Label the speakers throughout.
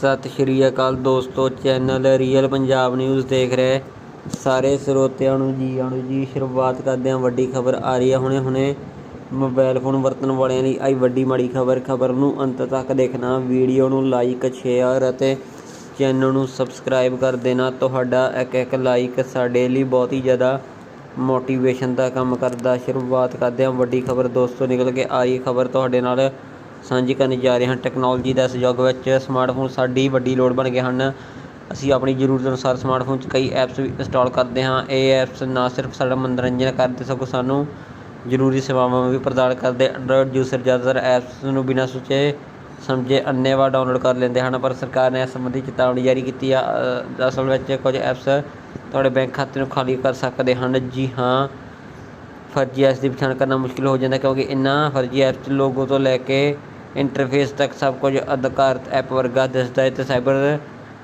Speaker 1: ਸਤਿ ਸ਼੍ਰੀ ਅਕਾਲ ਦੋਸਤੋ, channel real Punjab news ਦੇਖ ਰਹੇ ਸਾਰੇ ਸਰੋਤਿਆਂ ਨੂੰ ਜੀ ਆਣੂ ਜੀ, ਸ਼ੁਰੂਆਤ ਕਰਦੇ ਹਾਂ। ਵੱਡੀ ਖਬਰ ਆ ਰਹੀ ਹੈ ਹੁਣੇ ਹੁਣੇ। ਮੋਬਾਈਲ ਫੋਨ ਵਰਤਣ ਵਾਲਿਆਂ ਲਈ ਆਈ ਵੱਡੀ ਮਾੜੀ ਖਬਰ। ਖਬਰ ਨੂੰ ਅੰਤ ਤੱਕ ਦੇਖਣਾ, ਵੀਡੀਓ ਨੂੰ ਲਾਈਕ ਸ਼ੇਅਰ ਅਤੇ ਚੈਨਲ ਨੂੰ ਸਬਸਕ੍ਰਾਈਬ ਕਰ ਦੇਣਾ। ਤੁਹਾਡਾ ਇੱਕ ਇੱਕ ਲਾਈਕ ਸਾਡੇ ਲਈ ਬਹੁਤ ਹੀ ਜ਼ਿਆਦਾ ਮੋਟੀਵੇਸ਼ਨ ਦਾ ਕੰਮ ਕਰਦਾ। ਸ਼ੁਰੂਆਤ ਕਰਦੇ ਹਾਂ। ਵੱਡੀ ਖਬਰ ਦੋਸਤੋ, ਨਿਕਲ ਕੇ ਆਈ ਖਬਰ ਤੁਹਾਡੇ ਨਾਲ ਸਾਂਝੀ ਕਰਨ ਜਾ ਰਹੇ ਹਨ। ਟੈਕਨੋਲੋਜੀ ਦਾ ਸਹਿਯੋਗ ਵਿੱਚ ਸਮਾਰਟਫੋਨ ਸਾਡੀ ਵੱਡੀ ਲੋੜ ਬਣ ਗਏ ਹਨ। ਅਸੀਂ ਆਪਣੀ ਜ਼ਰੂਰਤ ਅਨੁਸਾਰ ਸਮਾਰਟਫੋਨ 'ਚ ਕਈ ਐਪਸ ਵੀ ਇੰਸਟਾਲ ਕਰਦੇ ਹਾਂ। ਇਹ ਐਪਸ ਨਾ ਸਿਰਫ ਸਾਡਾ ਮਨੋਰੰਜਨ ਕਰਦੇ ਸਗੋਂ ਸਾਨੂੰ ਜ਼ਰੂਰੀ ਸੇਵਾਵਾਂ ਵੀ ਪ੍ਰਦਾਨ ਕਰਦੇ। ਐਂਡਰੋਇਡ ਯੂਜ਼ਰ ਜ਼ਿਆਦਾਤਰ ਐਪਸ ਨੂੰ ਬਿਨਾਂ ਸੋਚੇ ਸਮਝੇ ਅੰਨੇਵਾਹ ਡਾਊਨਲੋਡ ਕਰ ਲੈਂਦੇ ਹਨ, ਪਰ ਸਰਕਾਰ ਨੇ ਇਸ ਸੰਬੰਧੀ ਚੇਤਾਵਨੀ ਜਾਰੀ ਕੀਤੀ ਆ। ਅਸਲ ਵਿੱਚ ਕੁਝ ਐਪਸ ਤੁਹਾਡੇ ਬੈਂਕ ਖਾਤੇ ਨੂੰ ਖਾਲੀ ਕਰ ਸਕਦੇ ਹਨ। ਜੀ ਹਾਂ ਫਰਜ਼ੀ ਐਪਸ ਦੀ ਪਛਾਣ ਕਰਨਾ ਮੁਸ਼ਕਿਲ ਹੋ ਜਾਂਦਾ ਕਿਉਂਕਿ ਇਹਨਾਂ ਫਰਜ਼ੀ ਐਪਸ 'ਚ ਲੋਗੋ ਤੋਂ ਲੈ ਕੇ ਇੰਟਰਫੇਸ ਤੱਕ ਸਭ ਕੁਝ ਅਧਿਕਾਰਤ ਐਪ ਵਰਗਾ ਦਿਸਦਾ ਹੈ ਤੇ ਸਾਈਬਰ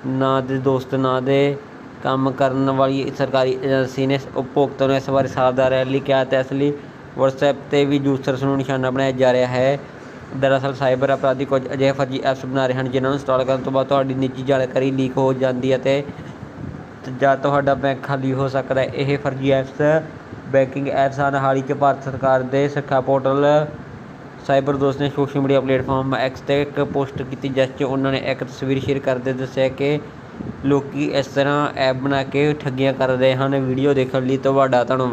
Speaker 1: ਨਾਂ ਦੇ ਦੋਸਤ, ਨਾਂ ਦੇ ਕੰਮ ਕਰਨ ਵਾਲੀ ਸਰਕਾਰੀ ਏਜੰਸੀ ਨੇ ਉਪਭੋਗਤਾ ਨੂੰ ਇਸ ਬਾਰੇ ਸਾਵਧਾਨ ਰਹਿਣ ਲਈ ਕਿਹਾ ਤੇ ਇਸ ਲਈ WhatsApp ਤੇ ਵੀ ਯੂਜ਼ਰਸ ਨੂੰ ਨਿਸ਼ਾਨਾ ਬਣਾਇਆ ਜਾ ਰਿਹਾ ਹੈ। ਦਰਅਸਲ ਸਾਈਬਰ ਅਪਰਾਧੀ ਕੁਝ ਅਜਿਹੇ ਫਰਜ਼ੀ ਐਪਸ ਬਣਾ ਰਹੇ ਹਨ ਜਿਨ੍ਹਾਂ ਨੂੰ ਇੰਸਟਾਲ ਕਰਨ ਤੋਂ ਬਾਅਦ ਤੁਹਾਡੀ ਨਿੱਜੀ ਜਾਣਕਾਰੀ ਲੀਕ ਹੋ ਜਾਂਦੀ ਹੈ ਤੇ ਤੇ ਜਾਂ ਤੁਹਾਡਾ ਬੈਂਕ ਖਾਲੀ ਹੋ ਸਕਦਾ ਹੈ। ਇਹ ਫਰਜ਼ੀ ਐਪਸ ਬੈਂਕਿੰਗ ਐਪਸ ਹਨ। ਹਾਲ ਹੀ 'ਚ ਭਾਰਤ ਸਰਕਾਰ ਦੇ ਸਿੱਖਿਆ ਪੋਰਟਲ ਸਾਈਬਰ ਦੋਸਤ ਨੇ ਸੋਸ਼ਲ ਮੀਡੀਆ ਪਲੇਟਫਾਰਮ ਐਕਸ ਤੇ ਇੱਕ ਪੋਸਟ ਕੀਤੀ ਜਿਸ 'ਚ ਉਹਨਾਂ ਨੇ ਇੱਕ ਤਸਵੀਰ ਸ਼ੇਅਰ ਕਰਦੇ ਦੱਸਿਆ ਕਿ ਲੋਕੀ ਇਸ ਤਰ੍ਹਾਂ ਐਪ ਬਣਾ ਕੇ ਠੱਗੀਆਂ ਕਰ ਰਹੇ ਹਨ। ਵੀਡੀਓ ਦੇਖਣ ਲਈ ਤੁਹਾਡਾ ਧੰਨਵਾਦ।